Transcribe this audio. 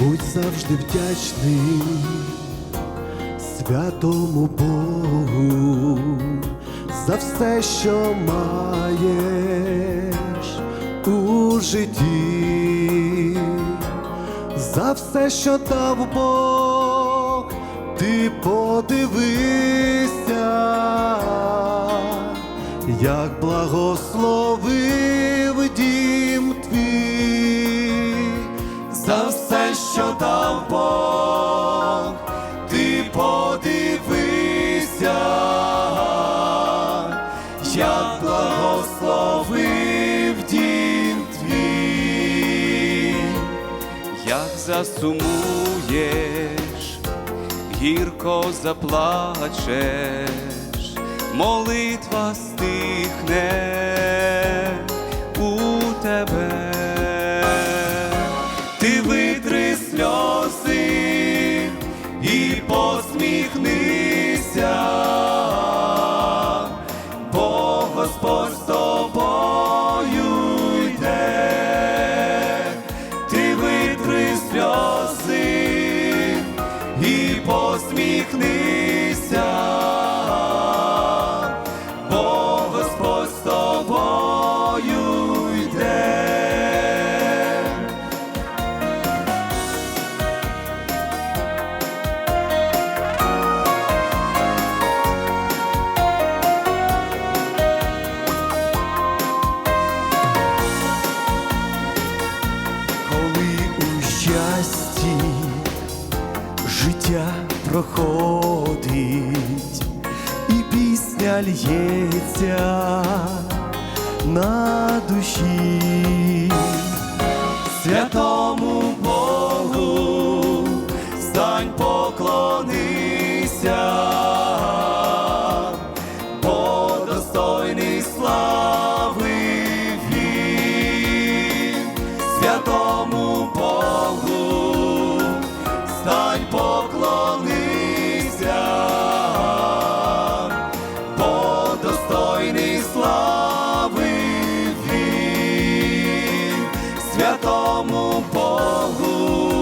Будь завжди вдячний святому Богу за все, що маєш у житті, за все, що дав Бог, ти подивися, як благословив засумуєш, гірко заплачеш, молитва стихне у тебе, Ти щасті життя проходить, і пісня лється на душі, святому стань поклонися, бо достойний слави він, святому Богу